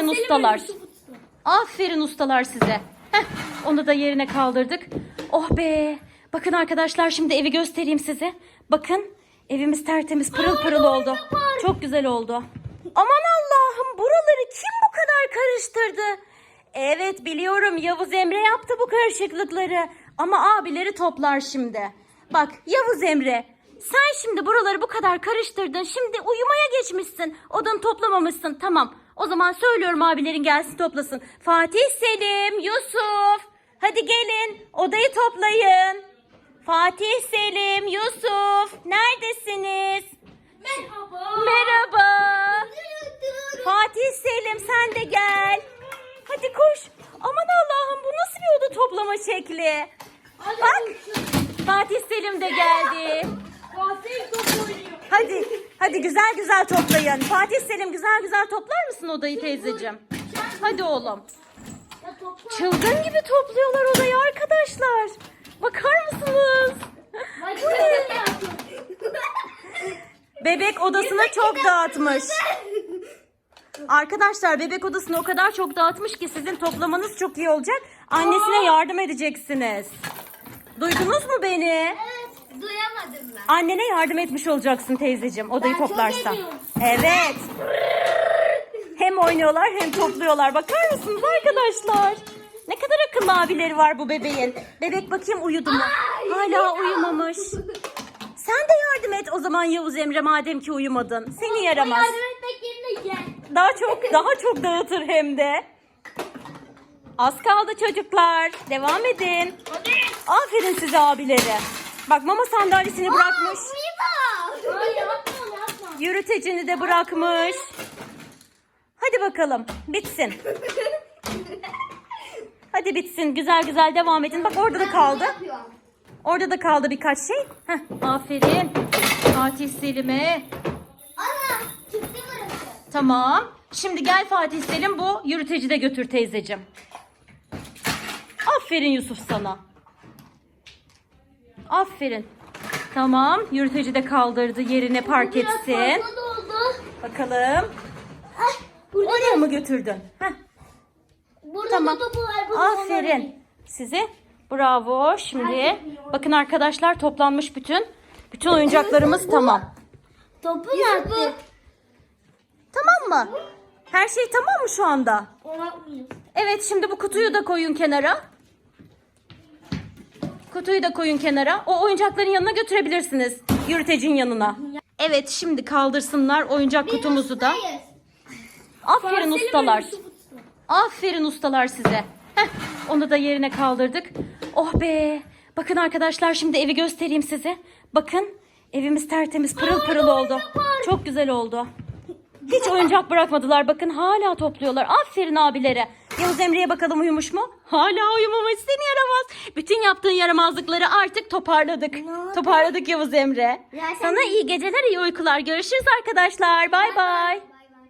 Aferin ustalar. Aferin ustalar size. Heh, onu da yerine kaldırdık. Oh be. Bakın arkadaşlar şimdi evi göstereyim size. Bakın evimiz tertemiz pırıl pırıl oldu. Çok güzel oldu. Aman Allah'ım buraları kim bu kadar karıştırdı? Evet biliyorum Yavuz Emre yaptı bu karışıklıkları. Ama abileri toplar şimdi. Bak Yavuz Emre sen şimdi buraları bu kadar karıştırdın. Şimdi uyumaya geçmişsin. Odanı toplamamışsın. Tamam. O zaman söylüyorum abilerin gelsin toplasın. Fatih Selim, Yusuf. Hadi gelin odayı toplayın. Fatih Selim, Yusuf. Neredesiniz? Merhaba. Merhaba. Fatih Selim sen de gel. Hadi koş. Aman Allah'ım bu nasıl bir oda toplama şekli? Bak. Fatih Selim de geldi. Fatih top oynuyor. Hadi, hadi güzel güzel toplayın. Fatih Selim güzel güzel toplar mısın odayı teyzeciğim? Hadi oğlum. Çılgın gibi topluyorlar odayı arkadaşlar. Bakar mısınız? Bu ne? Bebek odasına çok dağıtmış. Arkadaşlar bebek odasını o kadar çok dağıtmış ki sizin toplamanız çok iyi olacak. Annesine yardım edeceksiniz. Duydunuz mu beni? Evet. Duyamadım ben. Annene yardım etmiş olacaksın teyzeciğim odayı Ben çok toplarsan. ediyorum. Evet. Hem oynuyorlar hem topluyorlar. Bakar mısınız arkadaşlar? Ne kadar akıllı abileri var bu bebeğin. Bebek bakayım uyudu mu? Hala uyumamış. Sen de yardım et o zaman Yavuz Emre madem ki uyumadın. Seni yaramaz. Yardım etmek yerine gel. Daha çok daha çok dağıtır hem de. Az kaldı çocuklar. Devam edin. Aferin size abileri. Bak mama sandalyesini bırakmış. Hayır yapma yapma. Yürütecini de bırakmış. Hadi bakalım bitsin. Hadi bitsin. Güzel güzel devam edin. Bak orada da kaldı. Orada da kaldı birkaç şey. Heh, aferin. Fatih Selim'e. Tamam. Şimdi gel Fatih Selim bu yürüteci de götür teyzeciğim. Aferin Yusuf sana. Aferin. Tamam. Yürüteci de kaldırdı. Yerine park Biraz etsin. fazla doldu. Bakalım. Ay, burada Oraya mı götürdün? Heh, burada tamam. da topu var. bunu Aferin. Size bravo. Şimdi bakın arkadaşlar toplanmış bütün. Bütün oyuncaklarımız tamam. Topu nerede? Tamam mı? Her şey tamam mı şu anda? Evet şimdi bu kutuyu da koyun kenara. Kutuyu da koyun kenara. O oyuncakların yanına götürebilirsiniz. Yürütecin yanına. Evet şimdi kaldırsınlar oyuncak kutumuzu da. Aferin ustalar. Aferin ustalar size. Heh, onu da yerine kaldırdık. Oh be. Bakın arkadaşlar şimdi evi göstereyim size. Bakın evimiz tertemiz pırıl pırıl oldu. Çok güzel oldu. Hiç oyuncak bırakmadılar. Bakın hala topluyorlar. Aferin abilere. Yavuz Emre'ye bakalım uyumuş mu? Hala uyumamış. Seni yaramaz. Bütün yaptığın yaramazlıkları artık toparladık. Toparladık Yavuz Emre. Ya sen- Sana iyi geceler, iyi uykular. Görüşürüz arkadaşlar. Bay bay.